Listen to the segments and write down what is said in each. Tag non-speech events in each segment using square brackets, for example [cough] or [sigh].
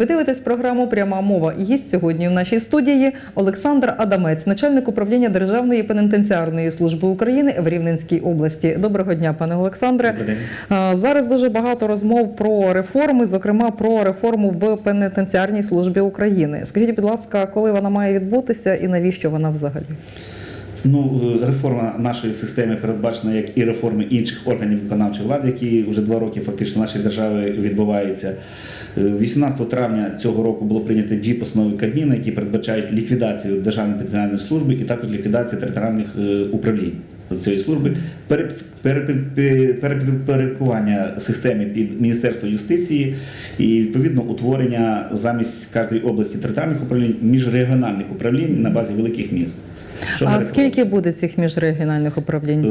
Ви дивитесь програму Пряма мова. І гість сьогодні в нашій студії Олександр Адамець, начальник управління Державної пенітенціарної служби України в Рівненській області. Доброго дня, пане Олександре. Добрий день. Зараз дуже багато розмов про реформи, зокрема про реформу в пенітенціарній службі України. Скажіть, будь ласка, коли вона має відбутися і навіщо вона взагалі? Ну, е, реформа нашої системи передбачена як і реформи інших органів виконавчої влади, які вже два роки фактично в нашій державі відбуваються. Е, 18 травня цього року було прийнято дві постанови Кабміну, які передбачають ліквідацію Державної пенітенціарної служби і також ліквідацію територіальних е, управлінь цієї служби, перепорядкування системи під Міністерство юстиції і відповідно утворення замість кожної області територіальних управлінь міжрегіональних управлінь на базі великих міст. Що А скільки буде цих міжрегіональних Е, управлінь?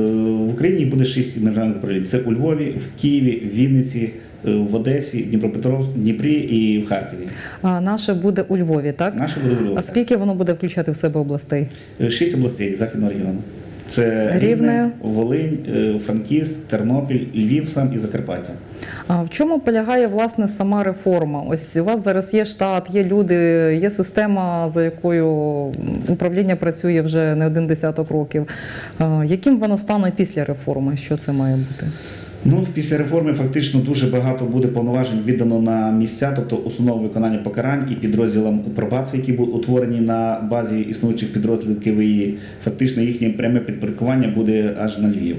В Україні буде шість міжнародних управлінь. Це у Львові, в Києві, в Вінниці, е, в Одесі, в Дніпрі і в Харкові. А наше буде у Львові, так? Наше буде в Львові. А скільки воно буде включати в себе областей? Е, Шість областей західного регіону. Це Рівне. Рівне, Волинь, е, Франківськ, Тернопіль, Львів сам і Закарпаття. А в чому полягає власне сама реформа? Ось у вас зараз є штат, є люди, є система, за якою управління працює вже не один десяток років. Яким воно стане після реформи? Що це має бути? Ну, після реформи фактично дуже багато буде повноважень віддано на місця, тобто установи виконання покарань і підрозділам пробації, які будуть утворені на базі існуючих підрозділів КВІ. Фактично їхнє пряме підпорядкування буде аж на Львів.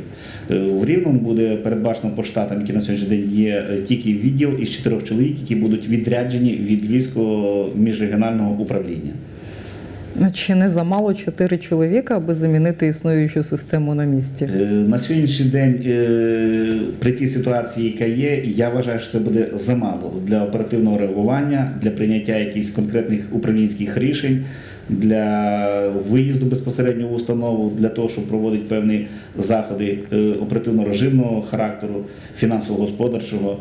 Е, В Рівному буде передбачено по штатам, які на сьогоднішній день є е, тільки відділ із чотирьох чоловік, які будуть відряджені від Львівського міжрегіонального управління. Чи не замало чотири чоловіка, аби замінити існуючу систему на місці? Е, На сьогоднішній день е, при тій ситуації, яка є, я вважаю, що це буде замало для оперативного реагування, для прийняття якихось конкретних управлінських рішень, для виїзду безпосередньо в установу, для того, щоб проводити певні заходи е, оперативно-режимного характеру, фінансово-господарчого.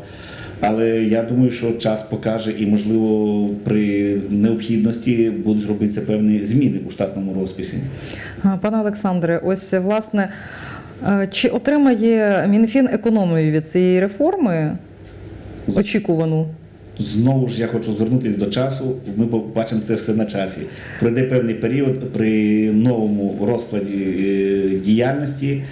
Але я думаю, що час покаже і, можливо, при необхідності будуть робитися певні зміни у штатному розписі. Пане Олександре, ось власне, е, чи отримає Мінфін економію від цієї реформи очікувану? Знову ж я хочу звернутися до часу. Ми побачимо це все на часі. Пройде певний період при новому розкладі е, діяльності,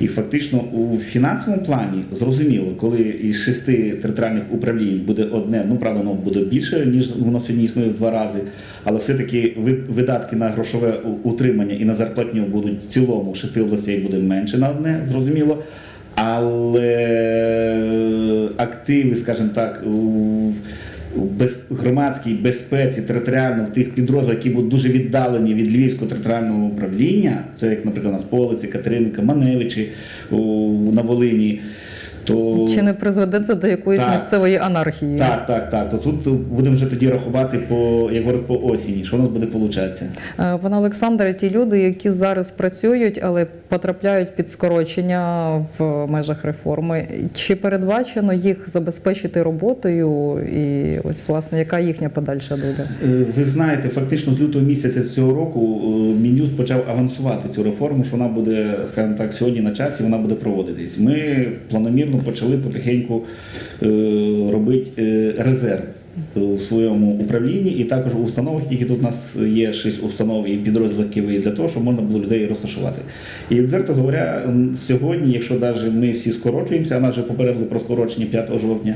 і фактично у фінансовому плані зрозуміло, коли із шести територіальних управлінь буде одне, ну правда, воно буде більше ніж воно сьогодні існує в два рази, але все-таки видатки на грошове утримання і на зарплатню будуть в цілому шести областей буде менше на одне, зрозуміло. Але активи, скажімо так, у без, громадській безпеці територіально в тих підрозділах, які будуть дуже віддалені від Львівського територіального управління, це як, наприклад, у нас Полиці, Катеринка, Маневичі у, на Волині. То Чи не призведе це до якоїсь Так. місцевої анархії? так, так, так. То тут будемо вже тоді рахувати по як говорять, по осені, що у нас буде получатися. Е, Пане Олександре, ті люди, які зараз працюють, але потрапляють під скорочення в межах реформи, чи передбачено їх забезпечити роботою? І ось власне яка їхня подальша доля? Е, Ви знаєте, фактично з лютого місяця цього року е, Мін'юст почав авансувати цю реформу, що вона буде, скажімо так, сьогодні на часі вона буде проводитись. Ми планомірно почали потихеньку е, робити е, резерв у своєму управлінні і також у установах, які тут у нас є шість установ і підрозділів для того, щоб можна було людей розташувати. І відверто говоря, сьогодні, якщо навіть ми всі скорочуємося, а нас вже попередили про скорочення 5 жовтня,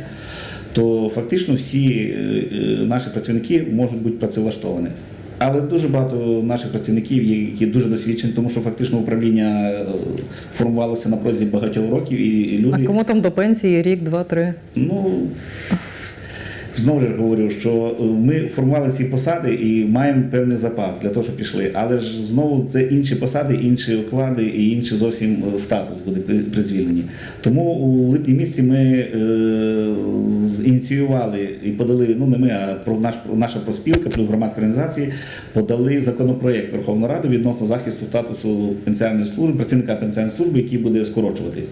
то фактично всі е, наші працівники можуть бути працевлаштовані. Але дуже багато наших працівників є, які дуже досвідчені, тому що фактично управління е, формувалося на протязі багатьох років, і, і люди. А кому там до пенсії рік, два, три? Ну знову ж говорю, що е, ми формували ці посади і маємо певний запас для того, щоб пішли. Але ж знову це інші посади, інші оклади і інший зовсім е, статус буде при, при звільненні. Тому у липні місяці ми е, зініціювали і подали, ну не ми, а наш наша проспілка плюс громадська організації подали законопроєкт Верховної Ради відносно захисту статусу пенсіонерної служби, працівника пенсіонерної служби, який буде скорочуватись.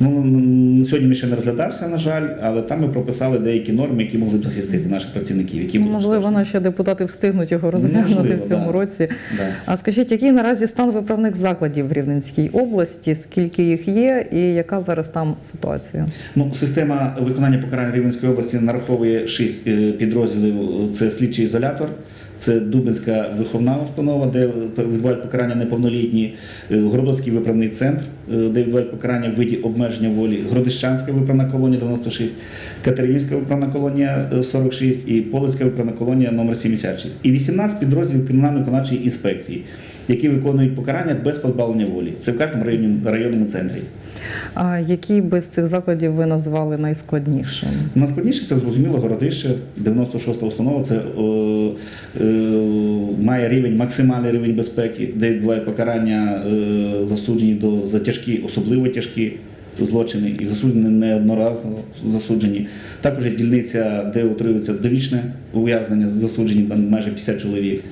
Ну сьогодні ми ще не розглядався, на жаль, але там ми прописали деякі норми, які могли щоб захистити наших працівників, які будуть Можливо, наші депутати встигнуть його розглянути Можливо, в цьому да. році. Да. А скажіть, який наразі стан виправних закладів в Рівненській області? Скільки їх є, і яка зараз там ситуація? Ну, система виконання покарань Рівненської області нараховує шість е, підрозділів. Це слідчий ізолятор, це Дубинська виховна установа, де відбувають покарання неповнолітні, е, Городоцький виправний центр, е, де відбувають покарання в виді обмеження волі, Гродищанська виправна колонія 96, Катеринівська виправна колонія е, 46 і Полицька виправна колонія номер 76. І 18 підрозділів кримінально-виконавчої інспекції, які виконують покарання без позбавлення волі. Це в кожному районному центрі. А які би з цих закладів ви назвали найскладнішим? Найскладніше це зрозуміло городище, 96-та установа. Це о, е, має рівень, максимальний рівень безпеки, де відбуває покарання е, засуджені до за тяжкі, особливо тяжкі злочини і засуджені неодноразово засуджені. Також є дільниця, де утримується довічне ув'язнення, засуджені там майже 50 чоловік.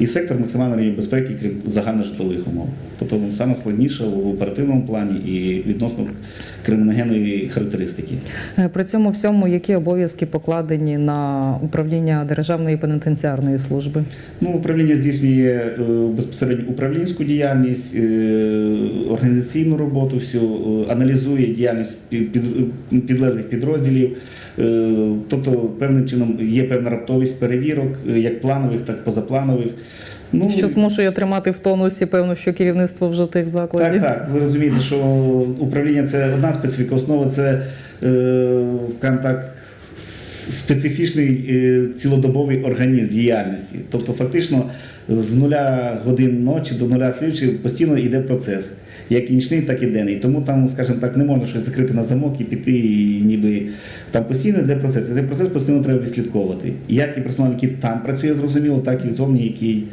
І сектор максимальної безпеки, крім загальножитлових умов. Тобто ну, саме складніше в оперативному плані і відносно криміногенної характеристики. Е, При цьому всьому які обов'язки покладені на управління Державної пенітенціарної служби? Ну, управління здійснює е, безпосередньо управлінську діяльність, е, організаційну роботу, всю, аналізує діяльність під- під- підлеглих підрозділів. Тобто, певним чином є певна раптовість перевірок, як планових, так і позапланових. Ну, Що змушує тримати в тонусі, певно, що керівництво вже тих так, закладів? так. Ви розумієте, що управління це одна специфіка, основа це, е, так, специфічний е, цілодобовий організм діяльності. Тобто, фактично, з нуля годин ночі до нуля слідчих постійно йде процес. Як і нічний, так і денний. Тому там, скажімо так, не можна щось закрити на замок і піти, і ніби там постійно йде процес. І цей процес постійно треба відслідковувати. Як і персонал, який там працює, зрозуміло, так і зовні, який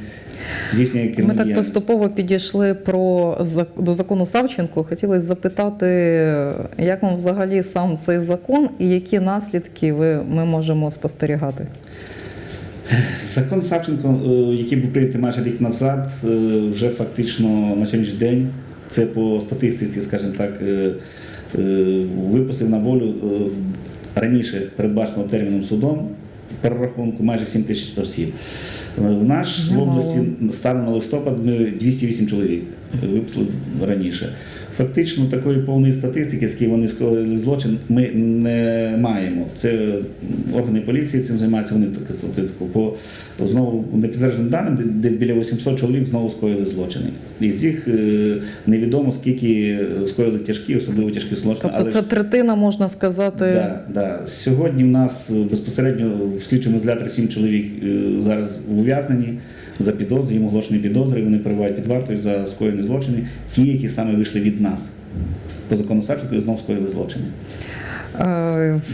здійснює Ми так поступово підійшли про до закону Савченко. Хотілося запитати, як вам взагалі сам цей закон і які наслідки ви ми можемо спостерігати? Закон Савченко, е, який був прийнятий майже рік назад, е, вже фактично на сьогоднішній день, це по статистиці, скажімо так, е, е, випустив на волю е, раніше передбаченого терміном судом перерахунку майже 7 тисяч осіб. В наш в області станом на листопад ми 208 чоловік випустили раніше. Фактично такої повної статистики, з ким вони скоїли злочин, ми не маємо. Це органи поліції цим займаються, вони таку статистику. По знову непідтвердженим даним, десь біля 800 чоловік знову скоїли злочини. Із їх е, невідомо скільки скоїли тяжкі, особливо тяжкі злочини. Тобто але це третина, можна сказати, Да, да. Сьогодні в нас е, безпосередньо в слідчому ізоляторі 7 чоловік е, зараз ув'язнені за підозри, їм оголошені підозри, вони перебувають під вартою за скоєні злочини, ті, які саме вийшли від нас. По закону Савченко знову скоїли злочини.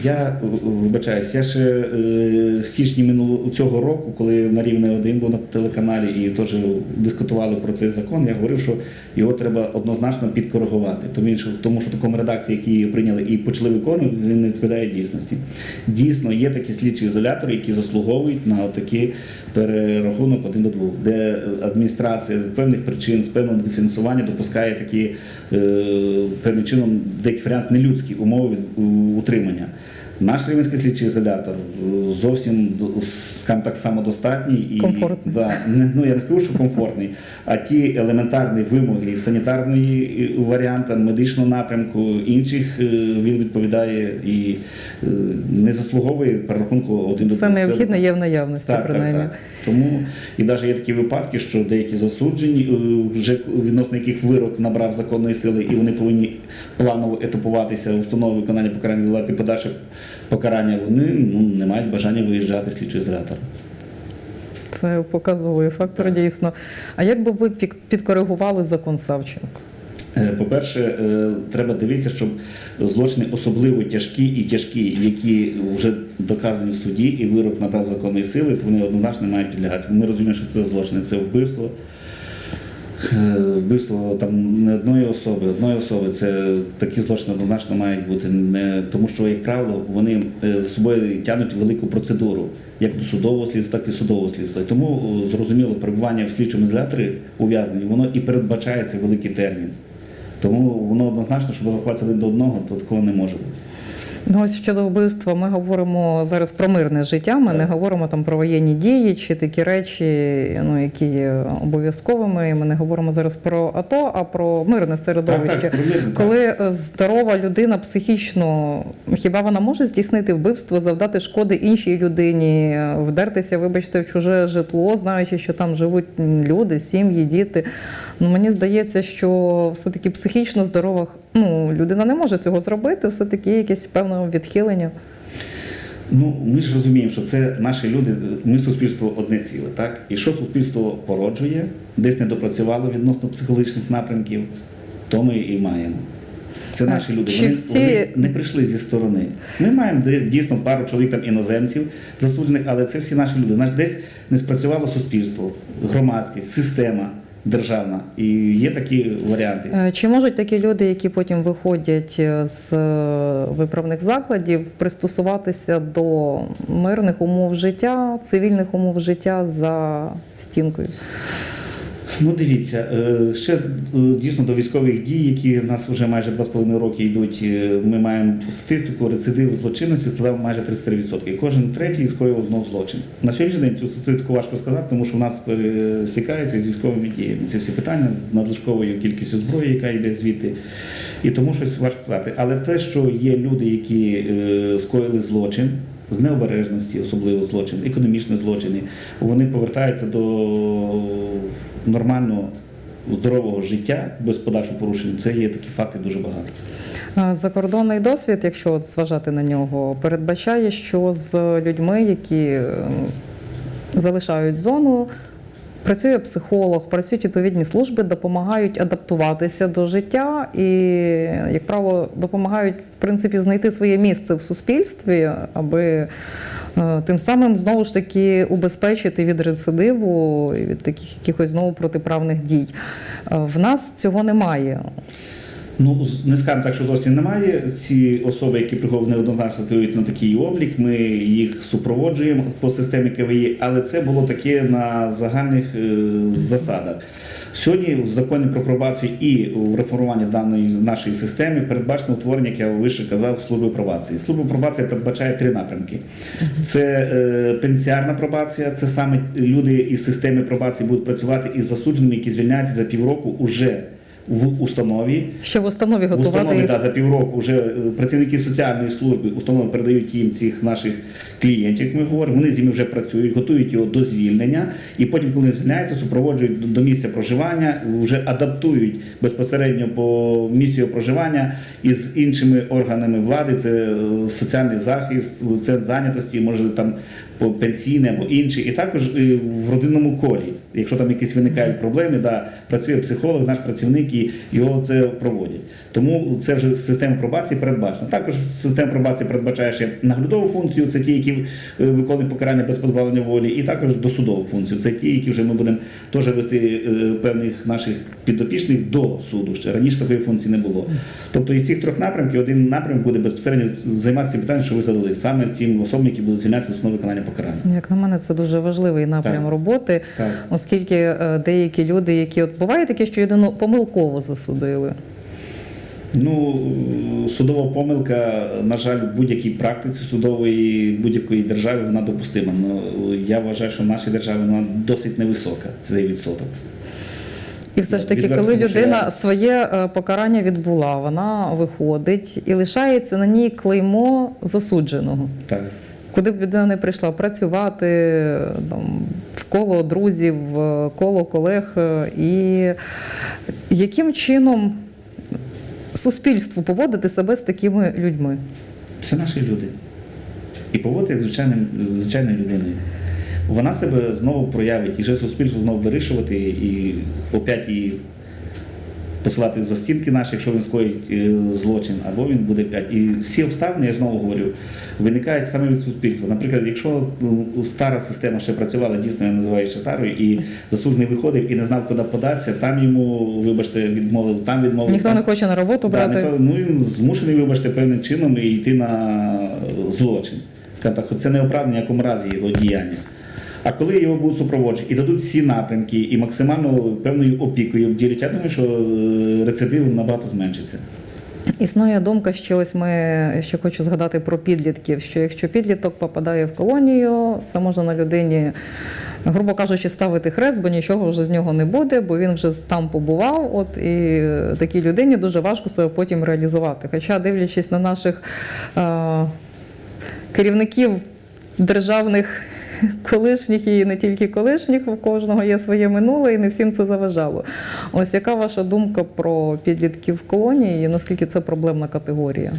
Я вибачаюсь, я ще е, в січні минулого цього року, коли на рівне один був на телеканалі і теж дискутували про цей закон, я говорив, що його треба однозначно підкоригувати. Тому що, такому редакції, які прийняли і почали виконувати, він не відповідає дійсності. Дійсно, є такі слідчі ізолятори, які заслуговують на такий перерахунок один до двох, де адміністрація з певних причин, з певного дефінансування допускає такі е, певним чином деякий варіант нелюдські умови утримання. Наш рівненський слідчий ізолятор е, зовсім скажімо так самодостатній і Комфортний. Да, ну я не скажу, що комфортний, а ті елементарні вимоги санітарної варіанта, медичного напрямку, інших е, він відповідає і е, не заслуговує перерахунку один до все необхідне є в наявності, так, принаймні. Так, так. Тому і навіть є такі випадки, що деякі засуджені, вже відносно яких вирок набрав законної сили, і вони повинні планово етапуватися установи виконання покарання відбувати подальше покарання, вони ну, не мають бажання виїжджати з слідчого ізолятора. Це показовий фактор дійсно. А як би ви підкоригували закон Савченко? Е, По-перше, е, треба дивитися, щоб злочини особливо тяжкі і тяжкі, які вже доказані в суді, і вирок набрав законної сили, то вони однозначно мають підлягати. Ми розуміємо, що це злочини, це вбивство. Е, Вбивство там не одної особи, одної особи це такі злочини однозначно мають бути не тому, що як правило вони е, за собою тягнуть велику процедуру, як до судового слідства, так і судового слідства. Тому е, зрозуміло, перебування в слідчому ізоляторі ув'язнені, воно і передбачається великий термін. Тому воно однозначно, щоб рахуватися один до одного, то такого не може бути. Ну, ось щодо вбивства, ми говоримо зараз про мирне життя. Ми не говоримо там про воєнні дії чи такі речі, ну які є обов'язковими. Ми не говоримо зараз про АТО, а про мирне середовище. Так, так, примірно. Коли е, здорова людина психічно, хіба вона може здійснити вбивство, завдати шкоди іншій людині, е, вдертися, вибачте, в чуже житло, знаючи, що там живуть люди, сім'ї, діти. Ну мені здається, що все-таки психічно здорова ну, людина не може цього зробити, все-таки є якесь відхилення. Ну, ми ж розуміємо, що це наші люди, ми суспільство одне ціле, так? І що суспільство породжує, десь не допрацювало відносно психологічних напрямків, то ми і маємо. Це наші люди. Вони, всі- вони не прийшли зі сторони. Ми маємо дійсно пару чоловік там іноземців засуджених, але це всі наші люди. Значить, десь не спрацювало суспільство, громадськість, система державна. І є такі варіанти. Е, Чи можуть такі люди, які потім виходять е, з е, виправних закладів, пристосуватися до мирних умов життя, цивільних умов життя за стінкою? Ну, дивіться, е, ще е, дійсно до військових дій, які в нас вже майже 2,5 роки йдуть. е, Ми маємо статистику рецидиву злочинності складав майже 33%. Кожен третій скоював знов злочин. На сьогоднішній день цю статистику важко сказати, тому що в нас пересікається з військовими діями. Ці всі питання з надлишковою кількістю зброї, яка йде звідти. І тому щось важко сказати. Але те, що є люди, які скоїли злочин. З необережності, особливо злочин, економічні злочини, вони повертаються до нормального здорового життя без подальшого порушень. Це є такі факти дуже багато. Закордонний досвід, якщо зважати на нього, передбачає, що з людьми, які е, залишають зону, працює психолог, працюють відповідні служби, допомагають адаптуватися до життя і, як правило, допомагають в принципі знайти своє місце в суспільстві, аби тим самим знову ж таки убезпечити від рецидиву від таких якихось знову протиправних дій. Е, В нас цього немає. Ну, не скажемо так, що зовсім немає. Ці особи, які приходять неоднозначно стають на такий облік, ми їх супроводжуємо по системі КВІ, але це було таке на загальних е, засадах. Сьогодні в законі про пробацію і в реформуванні даної нашої системи передбачено утворення, як я вище казав, служби пробації. Служба пробації передбачає три напрямки: це е, пенсіарна пробація, це саме люди із системи пробації будуть працювати із засудженими, які звільняються за півроку уже в установі. Ще в установі В установі їх. да, за півроку вже е, працівники соціальної служби установи передають їм цих наших клієнтів, як ми говоримо. Вони з ними вже працюють, готують його до звільнення, і потім, коли він звільняється, супроводжують до- місця проживання, вже адаптують безпосередньо по місцю проживання із іншими органами влади. Це е, соціальний захист, це зайнятості, може там по пенсійне або інші, і також е, в родинному колі. Якщо там якісь виникають проблеми, да, працює психолог, наш працівник і його це проводять. Тому це вже система пробації передбачена. Також система пробації передбачає ще наглядову функцію, це ті, які е, виконують покарання без позбавлення волі, і також досудову функцію. Це ті, які вже ми будемо теж вести е, певних наших підопічних до суду. Ще раніше такої функції не було. Тобто із цих трьох напрямків один напрямок буде безпосередньо займатися питанням, що ви задали, саме тим особам, які будуть звільнятися з основи виконання покарання. Як на мене, це дуже важливий напрям Так. роботи, Так. Оскільки е, деякі люди, які от буває таке, що людину помилково засудили. Ну, судова помилка, на жаль, в будь-якій практиці судової будь-якої держави вона допустима. Ну, я вважаю, що в нашій державі вона досить невисока, цей відсоток. І все ж таки, Відверто, коли людина я- своє е, покарання відбула, вона виходить і лишається на ній клеймо засудженого. Так. Куди б людина не прийшла працювати там, в коло друзів, в коло колег, е, і яким чином суспільству поводити себе з такими людьми? Це наші люди. І поводити як звичайною людиною. Вона себе знову проявить, і вже суспільство знову вирішувати, і опять її посилати в застінки наші, якщо він скоїть е, злочин, або він буде п'ять. І всі обставини, я знову говорю, виникають саме від суспільства. Наприклад, якщо ну, стара система ще працювала, дійсно я називаю ще старою, і засуджений виходив і не знав, куди податися, там йому, вибачте, відмовили, там відмовили. Ніхто там- не хоче на роботу Да, брати. ніхто- ну він змушений, вибачте, певним чином і йти на злочин. Скажімо так, це не оправдання в якому разі його діяння. А коли його будуть супроводжувати і дадуть всі напрямки, і максимально певною опікою обділять, я думаю, що е, рецидив набагато зменшиться. Існує думка, що ось ми ще хочу згадати про підлітків, що якщо підліток попадає в колонію, це можна на людині, грубо кажучи, ставити хрест, бо нічого вже з нього не буде, бо він вже там побував. От і такій людині дуже важко себе потім реалізувати. Хоча, дивлячись на наших е, керівників державних. Колишніх і не тільки колишніх, у кожного є своє минуле, і не всім це заважало. Ось яка ваша думка про підлітків в колонії і наскільки це проблемна категорія?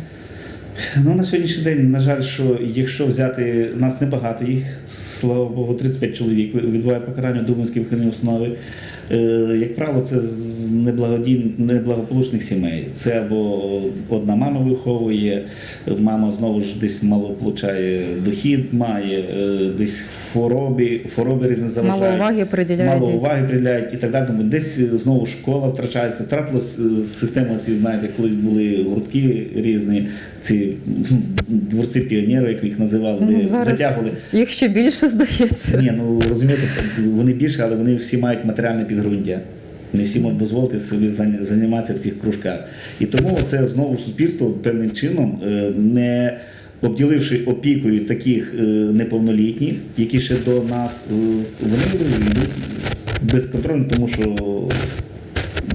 Ну, на сьогоднішній день, на жаль, що якщо взяти нас небагато, їх, слава Богу, 35 чоловік відбуває покарання в Дубинській вихідній установі. Е, Як правило, це з неблагополучних сімей. Це або одна мама виховує, мама знову ж десь мало получає дохід, має е, десь хвороби, хвороби різні заважають. Мало уваги приділяє Мало уваги приділяють і так далі. Тому десь е, знову школа втрачається. Втратилась е, система ці, знаєте, коли були гуртки різні, ці дворці піонерів, як їх називали, де Ну, зараз затягували. їх ще більше здається. Ні, ну розумієте, вони більше, але вони всі мають матеріальне підґрунтя. Не всі можуть дозволити собі займатися в цих кружках. І тому це знову суспільство певним чином, е, не обділивши опікою таких е, неповнолітніх, які ще до нас, е, вони йдуть безконтрольно, тому що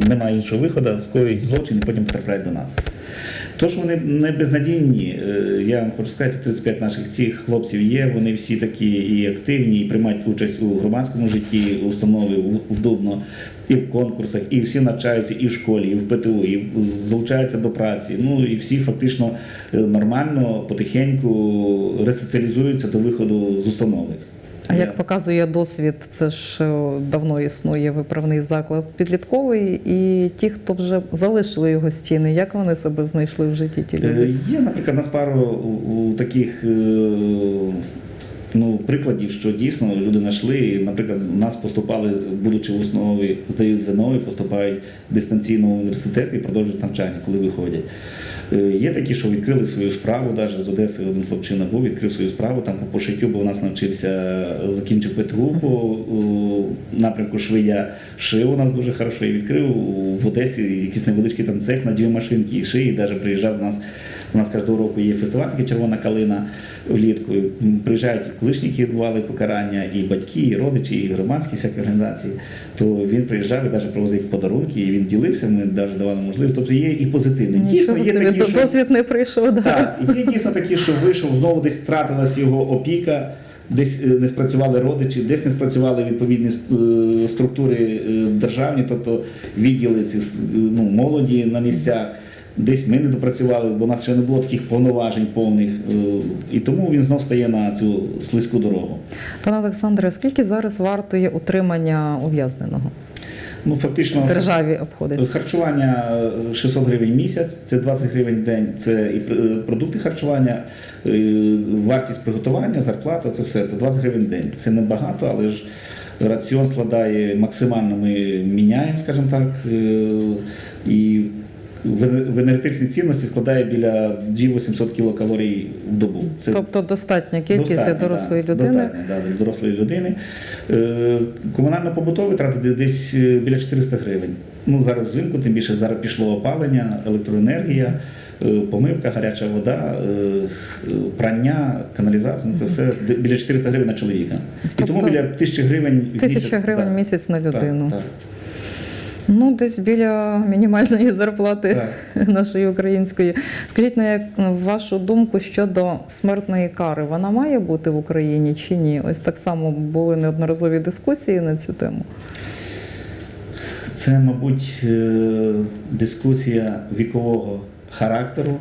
немає іншого виходу, скоюють злочин і потім потрапляють до нас. Тож вони не безнадійні. Е, Я вам хочу сказати, 35 наших цих хлопців є. Вони всі такі і активні, і приймають участь у громадському житті установи Дубно, і в конкурсах, і всі навчаються і в школі, і в ПТУ, і залучаються до праці. Ну і всі фактично е, нормально, потихеньку ресоціалізуються до виходу з установи. А як показує досвід, це ж е, давно існує виправний заклад підлітковий, і ті, хто вже залишили його стіни, як вони себе знайшли в житті ті Е, люди? Є, наприклад, нас пару у- у таких е, прикладів, що дійсно люди знайшли. Наприклад, в нас поступали, будучи в основі, здають ЗНО і поступають дистанційно в університет і продовжують навчання, коли виходять. Е, Є такі, що відкрили свою справу, навіть з Одеси один хлопчина був, відкрив свою справу там по пошиттю, бо у нас навчився, закінчив ПТУ по напрямку швия. Шив у нас дуже хорошо і відкрив в Одесі якийсь невеличкий там цех на дві машинки і шиї, навіть приїжджав до нас. У нас кожного року є фестиваль, такий червона калина влітку. Приїжджають колишні, які відбували покарання, і батьки, і родичі, і громадські всякі організації. То він приїжджав і навіть привозив подарунки, і він ділився. Ми навіть давали можливість. Тобто є і позитивні. Нічого є такі, що- досвід не прийшов. Да. так, є дійсно такі, що вийшов, знову десь втратилась його опіка, десь е, не спрацювали родичі, десь не спрацювали відповідні е, структури е, державні, тобто відділи ці ну, молоді на місцях. Десь ми не допрацювали, бо у нас ще не було таких повноважень повних. е, І тому він знов стає на цю слизьку дорогу. Пане Олександре, скільки зараз вартує утримання ув'язненого? Ну, фактично, В державі обходиться? Харчування е, 600 гривень місяць, це 20 гривень в день, це і е, продукти харчування, е, вартість приготування, зарплата, це все. Це 20 гривень в день. Це небагато, але ж раціон складає максимально ми міняємо, скажімо так. е, І в енергетичній цінності складає біля 2800 кілокалорій в добу. Це Тобто достатня кількість для дорослої да, людини. Достатньо, да, для дорослої людини. Е, Комунально-побутові трати десь е, біля 400 гривень. Ну, зараз взимку, тим більше зараз пішло опалення, електроенергія, е, помивка, гаряча вода, е, прання, каналізація. Ну, це все біля 400 гривень на чоловіка. І тому Тобто біля 1000 гривень в Тисяча місяць, гривень в місяць на людину. Так, Ну, десь біля мінімальної зарплати так. [laughs] нашої української. Скажіть, на як вашу думку щодо смертної кари, вона має бути в Україні чи ні? Ось так само були неодноразові дискусії на цю тему. Це, мабуть, е, дискусія вікового характеру,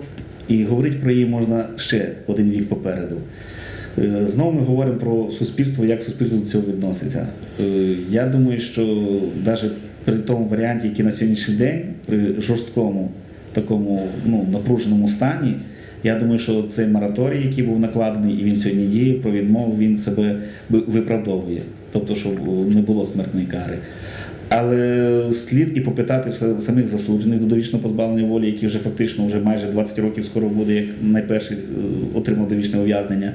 і говорити про її можна ще один вік попереду. Е, Знову ми говоримо про суспільство, як суспільство до цього відноситься. Е, Я думаю, що навіть при тому варіанті, який на сьогоднішній день, при жорсткому такому ну, напруженому стані, я думаю, що цей мораторій, який був накладений, і він сьогодні діє, про відмову він себе виправдовує. Тобто, щоб не було смертної кари. Але слід і попитати самих засуджених до довічного позбавлення волі, які вже фактично вже майже 20 років скоро буде, як найперший е, отримав довічне ув'язнення.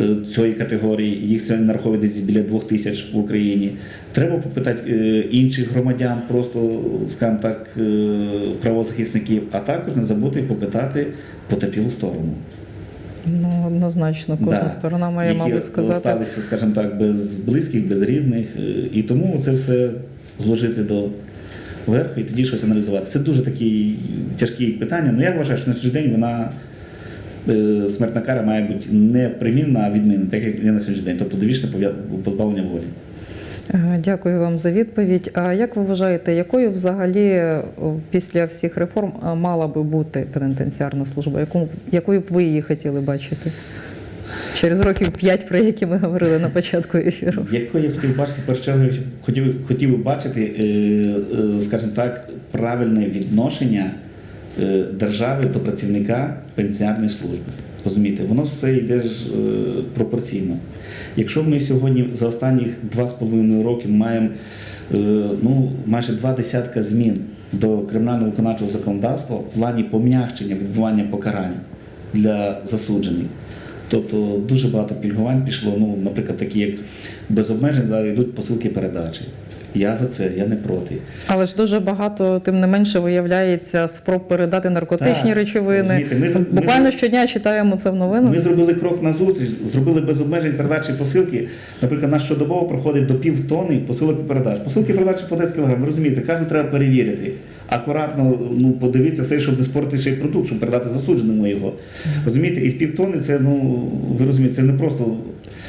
Е, цієї категорії. Їх це нараховує десь біля двох тисяч в Україні. Треба попитати е, інших громадян, просто, скажімо так, е, правозахисників, а також не забути попитати потерпілу сторону. Ну, однозначно, кожна Да. сторона має, які мабуть, сказати. залишилися, скажімо так, без близьких, без рідних. І тому це все зложити до верху і тоді щось аналізувати. Це дуже такі тяжкі питання. Ну я вважаю, що на сьогоднішній день вона. Е, Смертна кара має бути не примінна, а відмінна, так як є на сьогоднішній день, тобто довічне позбавлення волі. Е, Дякую вам за відповідь. А як ви вважаєте, якою взагалі е, після всіх реформ мала би бути пенітенціарна служба? Яку, якою б ви її хотіли бачити? Через років п'ять, про які ми говорили на початку ефіру. Якою я хотів бачити, в першу чергу хотів, хотів би бачити, скажімо так, правильне відношення держави до працівника пенсіонерної служби. Розумієте, воно все йде ж е, пропорційно. Якщо ми сьогодні за останні два з половиною роки маємо е, ну, майже два десятка змін до кримінального виконавчого законодавства в плані пом'якчення відбування покарань для засуджених. Тобто дуже багато пільгувань пішло, ну, наприклад, такі як без обмежень зараз йдуть посилки передачі. Я за це, я не проти. Але ж дуже багато, тим не менше, виявляється спроб передати наркотичні Так, речовини. ми з- ми Буквально з- щодня читаємо це в новинах. Ми зробили крок назустріч, зробили без обмежень передачі посилки. Наприклад, наш щодобово проходить до пів тонни посилок і передач. Посилки і передачі по 10 кг. Ви розумієте, кожну треба перевірити. Акуратно ну, подивитися все, щоб не спортити ще й продукт, щоб передати засудженому його. Розумієте, із пів тонни це, ну, ви розумієте, це не просто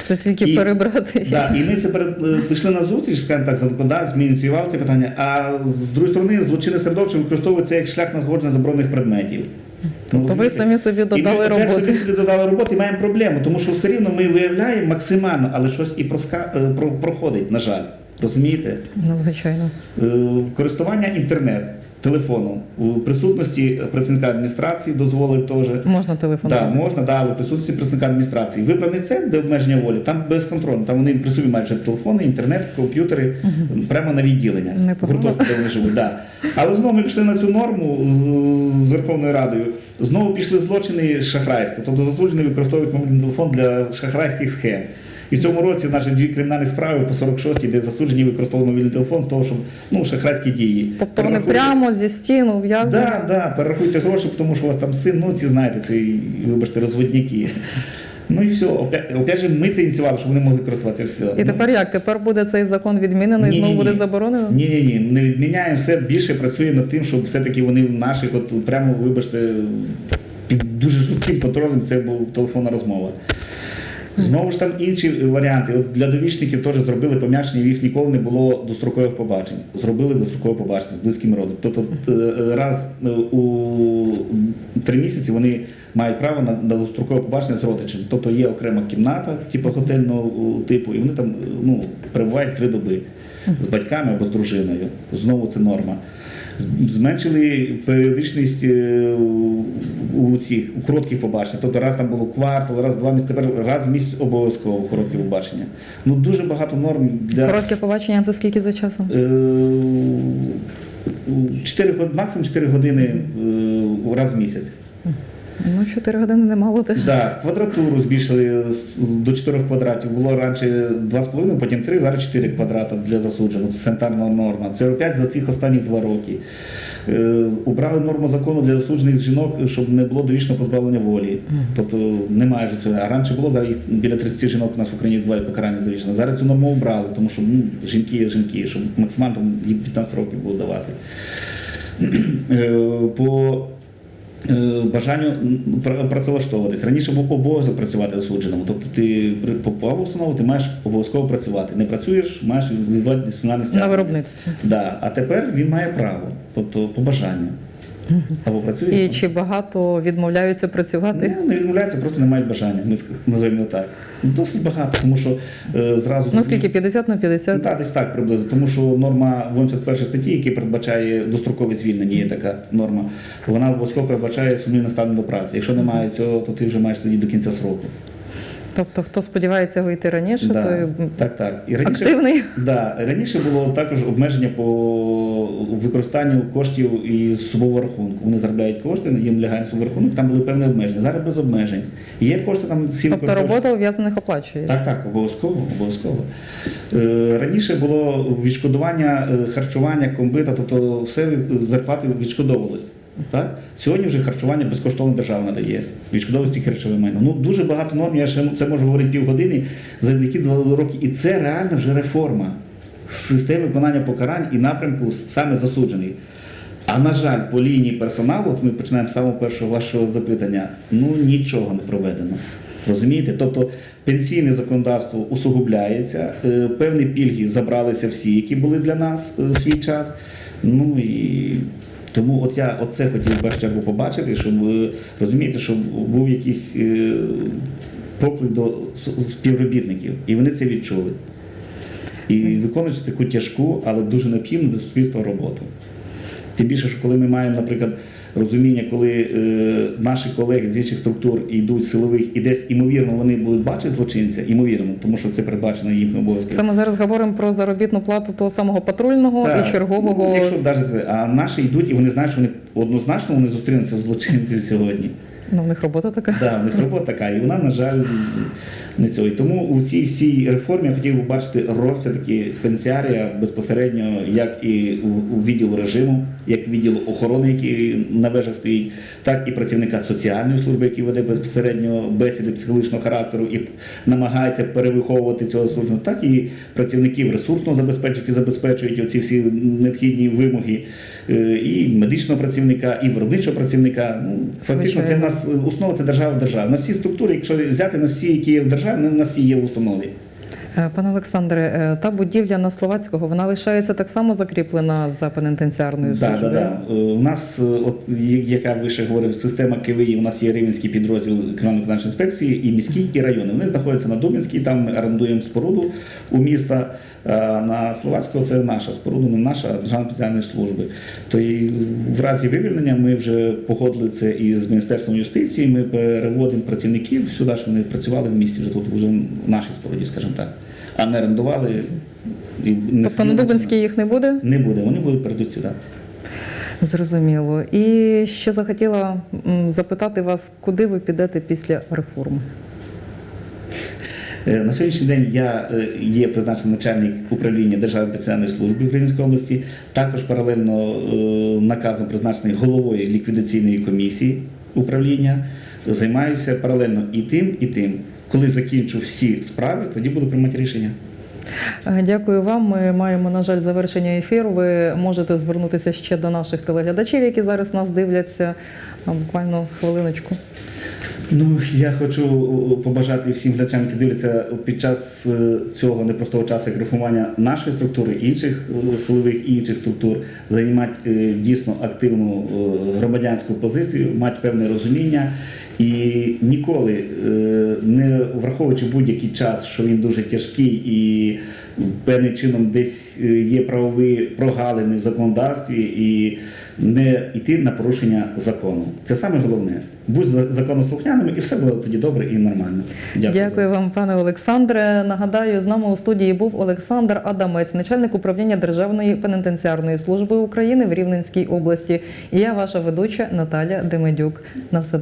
Це тільки І- перебрати. Да, і ми це перед, е, пішли на зустріч, скажімо так, законодавцем, ми ініціювали це питання. А з другої сторони, злочинне середовище використовує це як шлях знаходження заборонених предметів. Ну, Тобто ви самі собі І додали ми опять роботи. собі собі додали роботи і маємо проблему, тому що все рівно ми виявляємо максимально, але щось і проска, е, про- проходить, на жаль. Розумієте? Ну, звичайно. Е, Користування інтернет, телефоном у присутності працівника адміністрації дозволить теж. Можна телефон. Так, можна, да, але в присутності працівника адміністрації. Вибраний центр, де обмеження волі, там безконтрольно. Там вони при собі мають телефони, інтернет, комп'ютери прямо на відділення. Непогано. Гуртожитку, де вони живуть. Да. Але знову ми пішли на цю норму з- Верховною Радою. Знову пішли злочини шахрайського. Тобто засуджений використовують мобільний телефон для шахрайських схем. І в цьому році наші дві кримінальні справи по 46-й, де засуджені використовували мобільний телефон з того, щоб ну, шахрайські дії. Тобто вони прямо зі стін ув'язнені. Да, да, перерахуйте гроші, тому що у вас там син, ну ці знаєте, це, вибачте, розводники. Ну і все, опять, опять же, ми це ініціювали, щоб вони могли користуватися все. І тепер як? Тепер буде цей закон відмінений, Ні-ні-ні. знову буде заборонено? Ні, ні, ні, не відміняємо все, більше працюємо над тим, щоб все-таки вони в наших, от прямо, вибачте, під дуже жорстким контролем це була телефонна розмова. Знову ж там інші варіанти. От для довічників теж зробили пом'якшення, їх ніколи не було дострокових побачень. Зробили дострокове побачення з близьким родом. Тобто е, раз е, у три місяці вони мають право на, дострокове побачення з родичем. Тобто є окрема кімната, типу готельного типу, і вони там е, ну, перебувають три доби з батьками або з дружиною. Знову це норма. Зменшили періодичність е, у- цих у коротких побаченнях. Тобто раз там було квартал, раз два місяці, тепер раз в місяць обов'язково короткі побачення. Ну дуже багато норм для Коротке побачення це скільки за часом? е, 4 максимум 4 години е, раз в місяць. Ну, 4 години немало теж. Да, квадратуру збільшили до 4 квадратів. Було раніше 2,5, потім 3, зараз 4 квадрата для засудженого. Це санітарна норма. Це опять за цих останні два роки. Е, Убрали норму закону для засуджених жінок, щоб не було довічного позбавлення волі. Тобто немає вже цього. А раніше було зараз їх біля 30 жінок у нас в Україні відбувають покарання довічне. Зараз цю норму убрали, тому що ну, жінки є жінки, щоб максимально їм 15 років було давати. [clears throat] Е, По е, бажанню м, працевлаштовуватись. Раніше був обов'язок працювати засудженому. Тобто ти попав установу, ти маєш обов'язково працювати. Не працюєш, маєш відбувати дисциплінарне На стягнення. виробництві. Да. А тепер він має право, тобто по бажанню. Або працює. І чи багато відмовляються працювати? Ну, не відмовляються, просто не мають бажання. Ми називаємо так. Досить багато, тому що е, зразу. Ну скільки? 50 на 50? Так, десь так приблизно. Тому що норма 81 статті, яка передбачає дострокове звільнення, є така норма. Вона обов'язково передбачає сумнівне ставлення до праці. Якщо немає цього, то ти вже маєш сидіти до кінця сроку. Тобто, хто сподівається вийти раніше, Да. той Так, так. І раніше, активний. Да, раніше було також обмеження по використанню коштів із особового рахунку. Вони заробляють кошти, їм лягає на рахунок, там були певні обмеження. Зараз без обмежень. Є кошти там всі Тобто використовують. робота ув'язнених оплачується. Так, так, обов'язково, обов'язково. Е, раніше було відшкодування е, харчування, комбита, тобто все зарплати відшкодовувалось. Так? Сьогодні вже харчування безкоштовно держава надає. Відшкодовується тільки речове майно. Ну дуже багато норм, я ще це можу говорити півгодини, за які два роки. І це реально вже реформа системи виконання покарань і напрямку саме засуджений. А на жаль, по лінії персоналу, от ми починаємо з самого першого вашого запитання, ну нічого не проведено. Розумієте? Тобто пенсійне законодавство усугубляється, е, певні пільги забралися всі, які були для нас е, в свій час. Ну і тому от я оце хотів в першу чергу побачити, щоб розумієте, щоб був якийсь е, поклик до співробітників, і вони це відчули. І виконуючи таку тяжку, але дуже необхідну для суспільства роботу. Тим більше, що коли ми маємо, наприклад, розуміння, коли е, наші колеги з інших структур йдуть силових і десь імовірно вони будуть бачити злочинця, імовірно, тому що це передбачено їхнім обов'язком. Це ми зараз говоримо про заробітну плату того самого патрульного Так. і чергового. Ну, якщо навіть це, а наші йдуть і вони знають, що вони однозначно вони зустрінуться з злочинців сьогодні. Ну, в них робота така. Да, в них робота така, і вона, на жаль, не цього. І тому у цій всій реформі я хотів би бачити роль все-таки пенсіарія безпосередньо, як і у, відділу режиму, як відділу охорони, який на вежах стоїть, так і працівника соціальної служби, який веде безпосередньо бесіди психологічного характеру і намагається перевиховувати цього службу, так і працівників ресурсного забезпечення, які забезпечують оці всі необхідні вимоги, е, і медичного працівника, і виробничого працівника. Ну, фактично, це в нас основа це держава держава. На всі структури, якщо взяти на всі, які є в державі, вони на всі є установі. Е, Пане Олександре, е, та будівля на Словацького вона лишається так само закріплена за пенітенціарною Да, да, службою. да. Е, У нас, от яка ви ще говорив, система КВІ, у нас є Рівненський підрозділ кримінально виконавчої інспекції, і міський, і райони. Вони знаходяться на Дубинській, там ми орендуємо споруду у міста. На Словацького це наша споруда, не наша а Державної спеціальної служби. То і в разі вивільнення ми вже погодили це із Міністерством юстиції. Ми переводимо працівників сюди, щоб вони працювали в місті вже тут, вже в нашій споруді, скажімо так, а не орендували. і не Тобто на. Дубинській їх не буде? Не буде, вони будуть перейдуть сюди. Зрозуміло. І ще захотіла запитати вас, куди ви підете після реформи? Е, На сьогоднішній день я е, є призначений начальник управління Державної спеціальної служби Української області. Також паралельно е, наказом призначений головою ліквідаційної комісії управління. Займаюся паралельно і тим, і тим. Коли закінчу всі справи, тоді буду приймати рішення. Е, Дякую вам. Ми маємо, на жаль, завершення ефіру. Ви можете звернутися ще до наших телеглядачів, які зараз нас дивляться. Буквально хвилиночку. Ну, я хочу е, побажати всім глядачам, які дивляться під час е, цього непростого часу як реформування нашої структури, інших силових і інших структур, займати дійсно активну громадянську позицію, мати певне розуміння і ніколи, е, не враховуючи будь-який час, що він дуже тяжкий і певним чином десь е, є правові прогалини в законодавстві і не йти на порушення закону. Це саме головне. Будь за- законослухняними, і все буде тоді добре і нормально. Дякую. Дякую вам, пане Олександре. Нагадаю, з нами у студії був Олександр Адамець, начальник управління Державної пенітенціарної служби України в Рівненській області. І я, ваша ведуча Наталя Демедюк. На все добре.